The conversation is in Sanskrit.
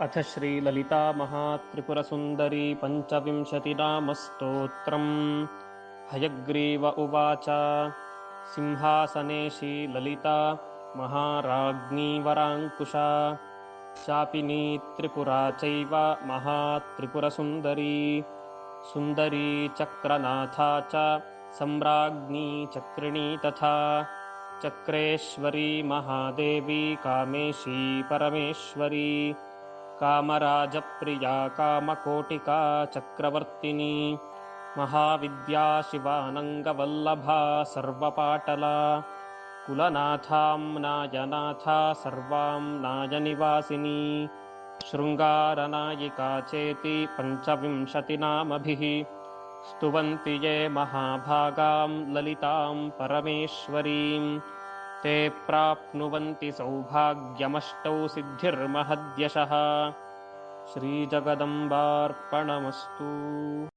अथ श्रीललितामहात्रिपुरसुन्दरी पञ्चविंशतिनामस्तोत्रम्। हयग्रीव उवाच सिंहासनेशी ललिता महाराज्ञी वराङ्कुशा। चापिनी त्रिपुरा चैव महात्रिपुरसुन्दरी। सुन्दरी चक्रनाथा च सम्राज्ञी चक्रिणी तथा। चक्रेश्वरी महादेवी कामेशी परमेश्वरी कामराजप्रिया कामकोटिका चक्रवर्तिनी महाविद्या शिवानङ्गवल्लभा सर्वपाटला कुलनाथाम्नायनाथा सर्वां नायनिवासिनी शृङ्गारनायिका चेति पञ्चविंशतिनामभिः स्तुवन्ति ये महाभागां ललितां परमेश्वरीम् ते प्राप्नुवन्ति सौभाग्यमष्टौ सिद्धिर्महद्यशः। श्रीजगदम्बार्पणमस्तु